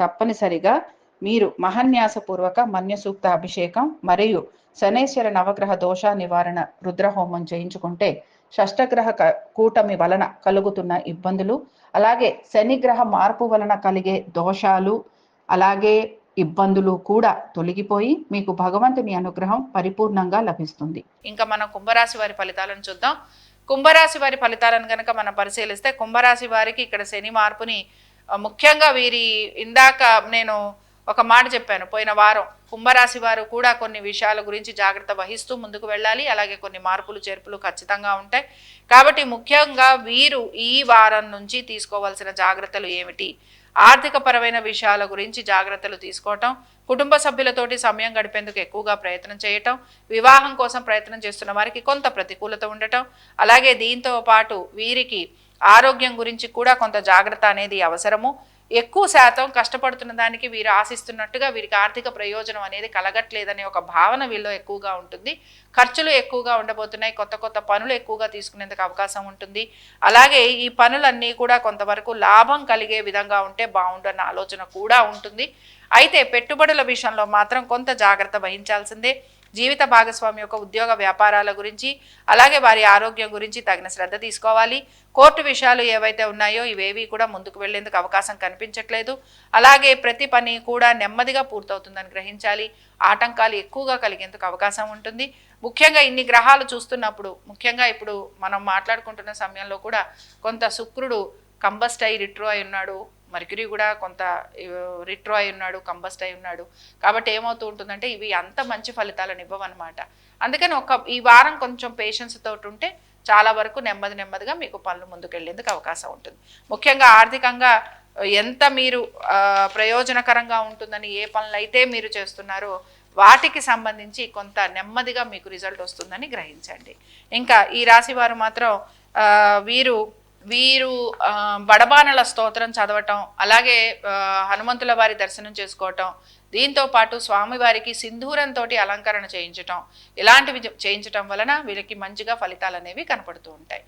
తప్పనిసరిగా మీరు మహన్యాసపూర్వక మన్యసూక్త అభిషేకం మరియు శనేశ్వర నవగ్రహ దోష నివారణ రుద్రహోమం చేయించుకుంటే షష్టగ్రహ క- కూటమి వలన కలుగుతున్న ఇబ్బందులు అలాగే శనిగ్రహ మార్పు వలన కలిగే దోషాలు అలాగే ఇబ్బందులు కూడా తొలగిపోయి మీకు భగవంతుని అనుగ్రహం పరిపూర్ణంగా లభిస్తుంది. ఇంకా మనం కుంభరాశి వారి ఫలితాలను చూద్దాం. కుంభరాశి వారి ఫలితాలను కనుక మనం పరిశీలిస్తే కుంభరాశి వారికి ఇక్కడ శని మార్పుని ముఖ్యంగా వీరి ఇందాక నేను ఒక మాట చెప్పాను పోయిన వారం కుంభరాశి వారు కూడా కొన్ని విషయాల గురించి జాగ్రత్త వహిస్తూ ముందుకు వెళ్ళాలి అలాగే కొన్ని మార్పులు చేర్పులు ఖచ్చితంగా ఉంటాయి. కాబట్టి ముఖ్యంగా వీరు ఈ వారం నుంచి తీసుకోవాల్సిన జాగ్రత్తలు ఏమిటి? ఆర్థిక పరమైన విషయాల గురించి జాగ్రత్తలు తీసుకోవటం కుటుంబ సభ్యులతోటి సమయం గడిపేందుకు ఎక్కువగా ప్రయత్నం చేయటం వివాహం కోసం ప్రయత్నం చేస్తున్న వారికి కొంత ప్రతికూలత ఉండటం అలాగే దీంతో పాటు వీరికి ఆరోగ్యం గురించి కూడా కొంత జాగ్రత్త అనేది అవసరము. ఎక్కువ శాతం కష్టపడుతున్న దానికి వీరు ఆశిస్తున్నట్టుగా వీరికి ఆర్థిక ప్రయోజనం అనేది కలగట్లేదనే ఒక భావన వీళ్ళు ఎక్కువగా ఉంటుంది. ఖర్చులు ఎక్కువగా ఉండబోతున్నాయి. కొత్త కొత్త పనులు ఎక్కువగా తీసుకునేందుకు అవకాశం ఉంటుంది. అలాగే ఈ పనులన్నీ కూడా కొంతవరకు లాభం కలిగే విధంగా ఉంటే బాగుండన్న ఆలోచన కూడా ఉంటుంది. అయితే పెట్టుబడుల విషయంలో మాత్రం కొంత జాగ్రత్త వహించాల్సిందే. జీవిత భాగస్వామి యొక్క ఉద్యోగ వ్యాపారాల గురించి అలాగే వారి ఆరోగ్యం గురించి తగిన శ్రద్ధ తీసుకోవాలి. కోర్టు విషయాలు ఏవైతే ఉన్నాయో ఇవేవి కూడా ముందుకు వెళ్ళేందుకు అవకాశం కనిపించట్లేదు. అలాగే ప్రతి పని కూడా నెమ్మదిగా పూర్తవుతుందని గ్రహించాలి. ఆటంకాలు ఎక్కువగా కలిగేందుకు అవకాశం ఉంటుంది. ముఖ్యంగా ఇన్ని గ్రహాలు చూస్తున్నప్పుడు ముఖ్యంగా ఇప్పుడు మనం మాట్లాడుకుంటున్న సమయంలో కూడా కొంత శుక్రుడు కంబస్ట్ అయి రిట్రో అయి ఉన్నాడు మర్క్యూరీ కూడా కొంత రిట్రో అయి ఉన్నాడు కంబస్ట్ అయి ఉన్నాడు. కాబట్టి ఏమవుతూ ఉంటుందంటే ఇవి అంత మంచి ఫలితాలను ఇవ్వవన్నమాట. అందుకని ఒక ఈ వారం కొంచెం పేషెన్స్ తోటి ఉంటే చాలా వరకు నెమ్మది నెమ్మదిగా మీకు పనులు ముందుకెళ్ళేందుకు అవకాశం ఉంటుంది. ముఖ్యంగా ఆర్థికంగా ఎంత మీరు ప్రయోజనకరంగా ఉంటుందని ఏ పనులు అయితే మీరు చేస్తున్నారో వాటికి సంబంధించి కొంత నెమ్మదిగా మీకు రిజల్ట్ వస్తుందని గ్రహించండి. ఇంకా ఈ రాశి వారు మాత్రం వీరు వీరు బడబానల స్తోత్రం చదవటం అలాగే హనుమంతుల వారి దర్శనం చేసుకోవటం దీంతో పాటు స్వామివారికి సింధూరంతో అలంకరణ చేయించటం ఇలాంటివి చేయించటం వలన వీళ్ళకి మంచిగా ఫలితాలు అనేవి కనపడుతూ ఉంటాయి.